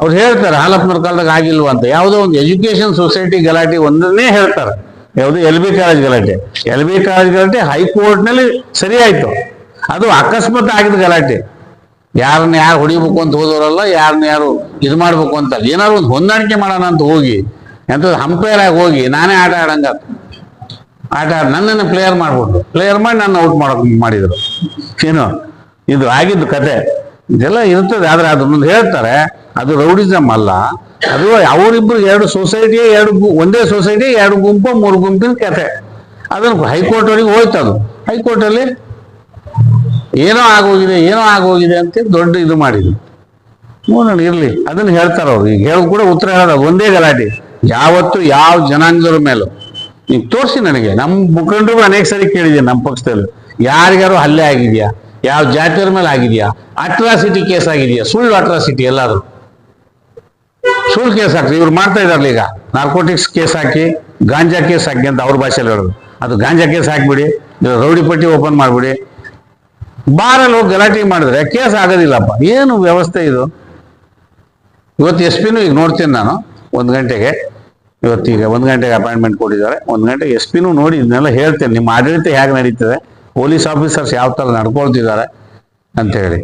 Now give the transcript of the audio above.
ಅವ್ರು ಹೇಳ್ತಾರೆ, ಹಾಲಪ್ಪನವ್ರ ಕಾಲದಾಗ ಆಗಿಲ್ವಾ ಅಂತ. ಯಾವುದೋ ಒಂದು ಎಜುಕೇಶನ್ ಸೊಸೈಟಿ ಗಲಾಟೆ ಒಂದನ್ನೇ ಹೇಳ್ತಾರೆ. ಯಾವುದು ಎಲ್ ಬಿ ಕಾಲೇಜ್ ಗಲಾಟೆ. ಎಲ್ ಬಿ ಕಾಲೇಜ್ ಗಲಾಟೆ ಹೈಕೋರ್ಟ್ನಲ್ಲಿ ಸರಿ ಆಯ್ತು. ಅದು ಅಕಸ್ಮಾತ್ ಆಗಿದ ಗಲಾಟೆ. ಯಾರನ್ನ ಯಾರು ಹೊಡಿಬೇಕು ಅಂತ ಹೋದವರಲ್ಲ, ಯಾರನ್ನ ಯಾರು ಇದು ಮಾಡ್ಬೇಕು ಅಂತ. ಏನಾದ್ರು ಒಂದು ಹೊಂದಾಣಿಕೆ ಮಾಡೋಣ ಅಂತ ಹೋಗಿ, ಎಂಥದ್ದು ಅಂಪೈರ್ ಆಗಿ ಹೋಗಿ, ನಾನೇ ಆಟ ಆಡಂಗ. ಆಟ ಆಡ ನನ್ನನ್ನು ಪ್ಲೇಯರ್ ಮಾಡ್ಬಿಟ್ಟು ಪ್ಲೇಯರ್ ಮಾಡಿ ನನ್ನ ಔಟ್ ಮಾಡಕ್ ಮಾಡಿದ್ರು. ಏನು? ಇದು ಆಗಿದ್ದು ಕತೆ. ಇದೆಲ್ಲ ಇರ್ತದೆ, ಆದ್ರೆ ಅದ್ರ ಮುಂದೆ ಹೇಳ್ತಾರೆ, ಅದು ರೌಡಿಸಮ್ ಅಲ್ಲ. ಅದು ಅವರಿಬ್ರು ಎರಡು ಸೊಸೈಟಿ ಎರಡು ಒಂದೇ ಸೊಸೈಟಿ, ಎರಡು ಗುಂಪು, ಮೂರು ಗುಂಪಿನ ಕತೆ ಅದನ್ನು ಹೈಕೋರ್ಟ್ ವರೆಗೆ ಹೋಯ್ತು ಅದು ಹೈಕೋರ್ಟಲ್ಲಿ ಏನೋ ಆಗೋಗಿದೆ ಏನೋ ಆಗೋಗಿದೆ ಅಂತ ದೊಡ್ಡ ಇದು ಮಾಡಿದ್ರು. ನೋಡೋಣ ಇರ್ಲಿ. ಅದನ್ನ ಹೇಳ್ತಾರೆ ಅವ್ರು. ಈಗ ಹೇಳೋದು ಕೂಡ ಉತ್ತರ ಹೇಳೋದು ಒಂದೇ ಗಲಾಟೆ. ಯಾವತ್ತು ಯಾವ ಜನಾಂಗದವ್ರ ಮೇಲೂ. ನೀವು ತೋರಿಸಿ ನನಗೆ. ನಮ್ಮ ಮುಖಂಡರು ಅನೇಕ ಸರಿ ಕೇಳಿದ್ದೀನಿ ನಮ್ಮ ಪಕ್ಷದಲ್ಲಿ. ಯಾರಿಗಾರು ಹಲ್ಲೆ ಆಗಿದೆಯಾ? ಯಾವ ಜಾತಿಯರ ಮೇಲೆ ಆಗಿದೆಯಾ? ಅಟ್ರಾಸಿಟಿ ಕೇಸ್ ಆಗಿದೆಯಾ? ಸುಳ್ಳು ಅಟ್ರಾಸಿಟಿ ಎಲ್ಲಾದ್ರು? ಸುಳ್ಳು ಕೇಸ್ ಹಾಕಿ ಇವ್ರು ಮಾಡ್ತಾ ಇದಾರಲ್ಲ ಈಗ. ನಾರ್ಕೋಟಿಕ್ಸ್ ಕೇಸ್ ಹಾಕಿ, ಗಾಂಜಾ ಕೇಸ್ ಹಾಕಿ ಅಂತ ಅವ್ರ ಭಾಷೆಯಲ್ಲಿ ಹೇಳೋದು. ಅದು ಗಾಂಜಾ ಕೇಸ್ ಹಾಕ್ಬಿಡಿ ರೌಡಿ ಪಟ್ಟಿ ಓಪನ್ ಮಾಡ್ಬಿಡಿ. ಬಾರಲ್ಲಿ ಹೋಗಿ ಗಲಾಟೆ ಮಾಡಿದ್ರೆ ಕೇಸ್ ಆಗೋದಿಲ್ಲಪ್ಪ. ಏನು ವ್ಯವಸ್ಥೆ ಇದು? ಇವತ್ತು ಎಸ್ ಪಿನೂ ಈಗ ನೋಡ್ತೀನಿ ನಾನು. ಒಂದು ಗಂಟೆಗೆ. ಇವತ್ತೀಗ ಒಂದು ಗಂಟೆಗೆ ಅಪಾಯಿಂಟ್ಮೆಂಟ್ ಕೊಟ್ಟಿದ್ದಾರೆ. ಒಂದು ಗಂಟೆಗೆ ಎಸ್ ಪಿನೂ ನೋಡಿ ಇದನ್ನೆಲ್ಲ ಹೇಳ್ತೇನೆ. ನಿಮ್ಮ ಆಡಳಿತ ಹೇಗೆ ನಡೀತದೆ? ಪೊಲೀಸ್ ಆಫೀಸರ್ಸ್ ಯಾವ ಥರ ನಡ್ಕೊಳ್ತಿದ್ದಾರೆ ಅಂತ ಹೇಳಿ.